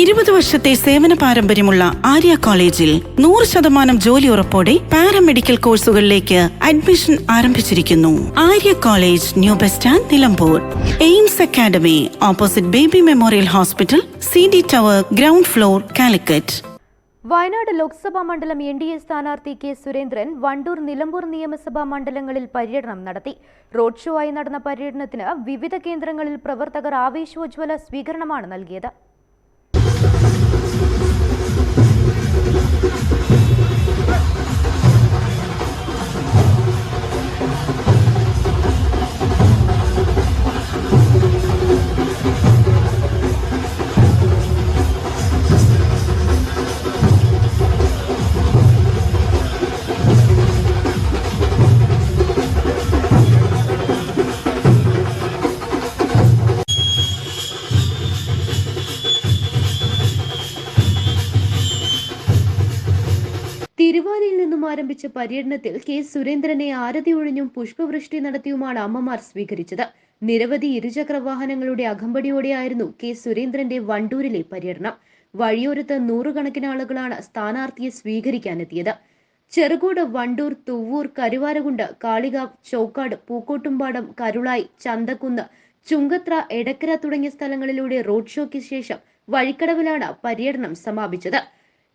ഇരുപത് വർഷത്തെ സേവന പാരമ്പര്യമുള്ള ആര്യ കോളേജിൽ നൂറ് ശതമാനം ജോലി ഉറപ്പോടെ പാരാമെഡിക്കൽ കോഴ്സുകളിലേക്ക് അഡ്മിഷൻ ആരംഭിച്ചിരിക്കുന്നു. Arya college new bus stand Nilambur. AIMS academy opposite Baby memorial hospital C D tower ground floor Calicut. Wayanad Lok Sabha മണ്ഡലം എൻ ഡി എ സ്ഥാനാർത്ഥി കെ സുരേന്ദ്രൻ വണ്ടൂർ നിലമ്പൂർ നിയമസഭാ മണ്ഡലങ്ങളിൽ പര്യടനം നടത്തി. റോഡ് ഷോ ആയി നടന്ന പര്യടനത്തിന് വിവിധ കേന്ദ്രങ്ങളിൽ പ്രവർത്തകർ ആവേശോജ്വല സ്വീകരണമാണ് നൽകിയത്. തിരുവാലിയിൽ നിന്നും ആരംഭിച്ച പര്യടനത്തിൽ കെ സുരേന്ദ്രനെ ആരതി ഒഴിഞ്ഞും പുഷ്പവൃഷ്ടി നടത്തിയുമാണ് അമ്മമാർ സ്വീകരിച്ചത്. നിരവധി ഇരുചക്ര വാഹനങ്ങളുടെ അകമ്പടിയോടെയായിരുന്നു കെ സുരേന്ദ്രന്റെ വണ്ടൂരിലെ പര്യടനം. വഴിയോരത്ത് നൂറുകണക്കിന് ആളുകളാണ് സ്ഥാനാർത്ഥിയെ സ്വീകരിക്കാനെത്തിയത്. ചെറുകോട് വണ്ടൂർ തുവ്വൂർ കരുവാരകുണ്ട് കാളികാവ് ചോക്കാട് പൂക്കോട്ടുംപാടം കരുളായി ചന്തക്കുന്ന് ചുങ്കത്ര എടക്കര തുടങ്ങിയ സ്ഥലങ്ങളിലൂടെ റോഡ് ഷോയ്ക്ക് ശേഷം വഴിക്കടവിലാണ് പര്യടനം സമാപിച്ചത്.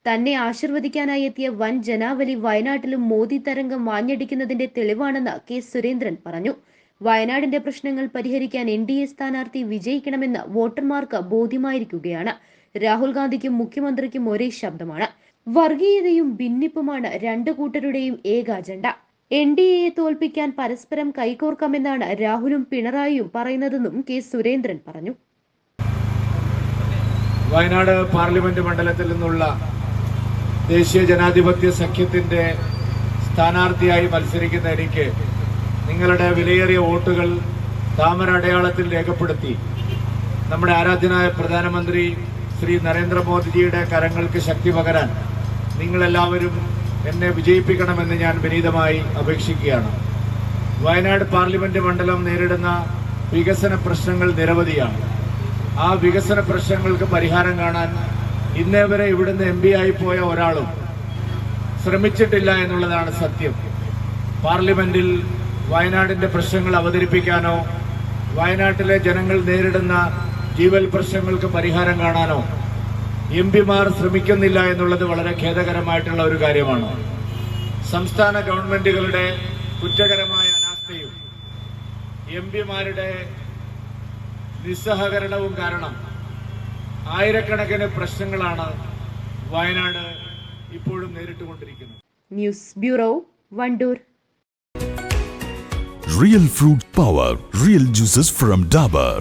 തന്നെ ആശീർവദിക്കാനായി എത്തിയ വൻ ജനാവലി വയനാട്ടിലും മോദി തരംഗം വാഞ്ഞടിക്കുന്നതിന്റെ തെളിവാണെന്ന് കെ സുരേന്ദ്രൻ പറഞ്ഞു. വയനാടിന്റെ പ്രശ്നങ്ങൾ പരിഹരിക്കാൻ എൻ ഡി എ സ്ഥാനാർത്ഥി വിജയിക്കണമെന്ന് വോട്ടർമാർക്ക് ബോധ്യമായിരിക്കുകയാണ്. രാഹുൽ ഗാന്ധിക്കും മുഖ്യമന്ത്രിക്കും ഒരേ ശബ്ദമാണ്. വർഗീയതയും ഭിന്നിപ്പുമാണ് രണ്ടു കൂട്ടരുടെയും ഏക അജണ്ട. എൻ ഡി എയെ തോൽപ്പിക്കാൻ പരസ്പരം കൈകോർക്കാമെന്നാണ് രാഹുലും പിണറായിയും പറയുന്നതെന്നും കെ സുരേന്ദ്രൻ പറഞ്ഞു. വയനാട് പാർലമെന്റ് മണ്ഡലത്തിൽ നിന്നുള്ള ദേശീയ ജനാധിപത്യ സഖ്യത്തിന്റെ സ്ഥാനാർത്ഥിയായി മത്സരിക്കുന്ന എനിക്ക് നിങ്ങളുടെ വിലയേറിയ വോട്ടുകൾ താമര അടയാളത്തിൽ രേഖപ്പെടുത്തി. നമ്മുടെ ആരാധ്യനായ പ്രധാനമന്ത്രി ശ്രീ നരേന്ദ്രമോദിജിയുടെ കരങ്ങൾക്ക് ശക്തി പകരാൻ നിങ്ങളെല്ലാവരും എന്നെ വിജയിപ്പിക്കണമെന്ന് ഞാൻ വിനീതമായി അപേക്ഷിക്കുകയാണ്. വയനാട് പാർലമെന്റ് മണ്ഡലം നേരിടുന്ന വികസന പ്രശ്നങ്ങൾ നിരവധിയാണ്. ആ വികസന പ്രശ്നങ്ങൾക്ക് പരിഹാരം കാണാൻ ഇന്നേ വരെ ഇവിടുന്ന് എം പി ആയി പോയ ഒരാളും ശ്രമിച്ചിട്ടില്ല എന്നുള്ളതാണ് സത്യം. പാർലമെന്റിൽ വയനാടിന്റെ പ്രശ്നങ്ങൾ അവതരിപ്പിക്കാനോ വയനാട്ടിലെ ജനങ്ങൾ നേരിടുന്ന ജീവൽ പ്രശ്നങ്ങൾക്ക് പരിഹാരം കാണാനോ എം പിമാർ ശ്രമിക്കുന്നില്ല എന്നുള്ളത് വളരെ ഖേദകരമായിട്ടുള്ള ഒരു കാര്യമാണ്. സംസ്ഥാന ഗവൺമെന്റുകളുടെ കുറ്റകരമായ അനാസ്ഥയും എം പിമാരുടെ നിസ്സഹകരണവും കാരണം ആയിരക്കണക്കിന് പ്രശ്നങ്ങളാണ് വയനാട് ഇപ്പോഴും നേരിട്ടുകൊണ്ടിരിക്കുന്നത് news bureau Wandoor real fruit power real juices from Dabur.